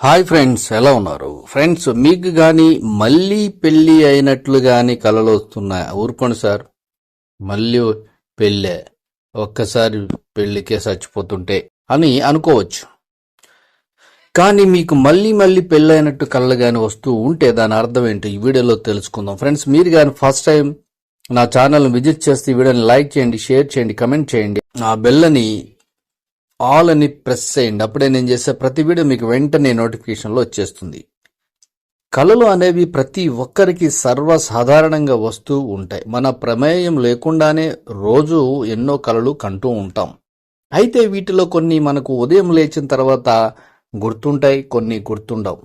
Hi friends ఎలా ఉన్నారు? Friends మీకు కానీ మళ్ళీ పెళ్ళి అయినట్లు కానీ కలలు వస్తున్నాయి? ఊరుకోండి సార్. మళ్ళీ పెళ్ళే. ఒక్కసారి పెళ్ళికే చచ్చిపోతుంటే అని అనుకోవచ్చు. కానీ మీకు మళ్ళీ మళ్ళీ పెళ్ళైనట్టు కళ్ళు కానీ వస్తూ ఉంటే దాని అర్థం ఏంటి? ఈ వీడియోలో తెలుసుకుందాం. ఫ్రెండ్స్ మీరు కానీ ఫస్ట్ టైం నా ఛానల్ విజిట్ చేస్తే వీడియోని లైక్ చేయండి షేర్ చేయండి కమెంట్ చేయండి. ఆ బెల్లని ఆల్ అని ప్రెస్ చేయండి. అప్పుడే నేను చేసే ప్రతి వీడియో మీకు వెంటనే నోటిఫికేషన్లో వచ్చేస్తుంది. కళలు అనేవి ప్రతి ఒక్కరికి సర్వసాధారణంగా వస్తూ ఉంటాయి. మన ప్రమేయం లేకుండానే రోజు ఎన్నో కళలు కంటూ ఉంటాం. అయితే వీటిలో కొన్ని మనకు ఉదయం లేచిన తర్వాత గుర్తుంటాయి కొన్ని గుర్తుండవు.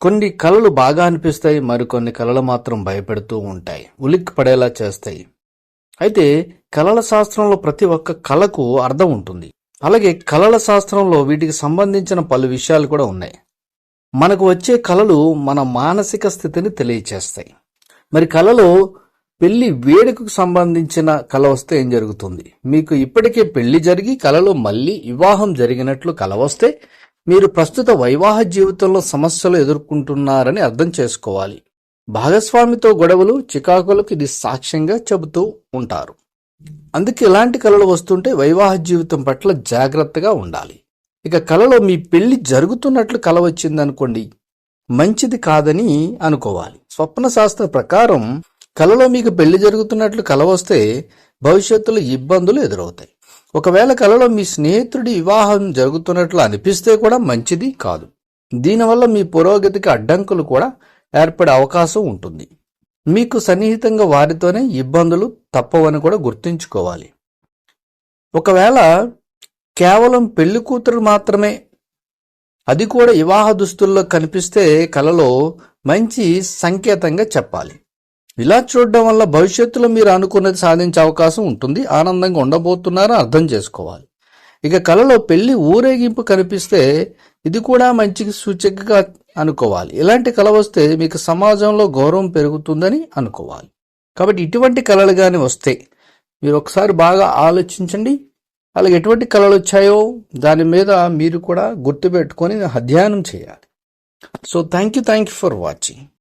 కొన్ని కళలు బాగా అనిపిస్తాయి మరికొన్ని కళలు మాత్రం భయపెడుతూ ఉంటాయి ఉలిక్కి పడేలా చేస్తాయి. అయితే కళల శాస్త్రంలో ప్రతి ఒక్క కళకు అర్థం ఉంటుంది. అలాగే కళల శాస్త్రంలో వీటికి సంబంధించిన పలు విషయాలు కూడా ఉన్నాయి. మనకు వచ్చే కళలు మన మానసిక స్థితిని తెలియచేస్తాయి. మరి కళలో పెళ్ళి వేడుకకు సంబంధించిన కళ వస్తే ఏం జరుగుతుంది? మీకు ఇప్పటికే పెళ్ళి జరిగి కళలో మళ్ళీ వివాహం జరిగినట్లు కళ వస్తే మీరు ప్రస్తుత వైవాహ జీవితంలో సమస్యలు ఎదుర్కొంటున్నారని అర్థం చేసుకోవాలి. భాగస్వామితో గొడవలు చికాకులకు ఇది సాక్ష్యంగా చెబుతూ ఉంటారు. అందుకే ఇలాంటి కళలు వస్తుంటే వైవాహ జీవితం పట్ల జాగ్రత్తగా ఉండాలి. ఇక కళలో మీ పెళ్ళి జరుగుతున్నట్లు కల వచ్చిందనుకోండి మంచిది కాదని అనుకోవాలి. స్వప్న శాస్త్ర ప్రకారం కలలో మీకు పెళ్ళి జరుగుతున్నట్లు కల వస్తే భవిష్యత్తులో ఇబ్బందులు ఎదురవుతాయి. ఒకవేళ కలలో మీ స్నేహితుడి వివాహం జరుగుతున్నట్లు అనిపిస్తే కూడా మంచిది కాదు. దీనివల్ల మీ పురోగతికి అడ్డంకులు కూడా ఏర్పడే అవకాశం ఉంటుంది. మీకు సన్నిహితంగా వారితోనే ఇబ్బందులు తప్పవని కూడా గుర్తుంచుకోవాలి. ఒకవేళ కేవలం పెళ్ళి కూతురు మాత్రమే అది కూడా వివాహ దుస్తుల్లో కనిపిస్తే కలలో మంచి సంకేతంగా చెప్పాలి. ఇలా చూడడం వల్ల భవిష్యత్తులో మీరు అనుకున్నది సాధించే అవకాశం ఉంటుంది. ఆనందంగా ఉండబోతున్నారని అర్థం చేసుకోవాలి. ఇక కలలో పెళ్ళి ఊరేగింపు కనిపిస్తే ఇది కూడా మంచి సూచికగా అనుకోవాలి. ఇలాంటి కళ వస్తే మీకు సమాజంలో గౌరవం పెరుగుతుందని అనుకోవాలి. కాబట్టి ఇటువంటి కళలు కానీ వస్తే మీరు ఒకసారి బాగా ఆలోచించండి. అలాగే ఎటువంటి కళలు వచ్చాయో దాని మీద మీరు కూడా గుర్తుపెట్టుకొని అధ్యయనం చేయాలి. So thank you thank you for watching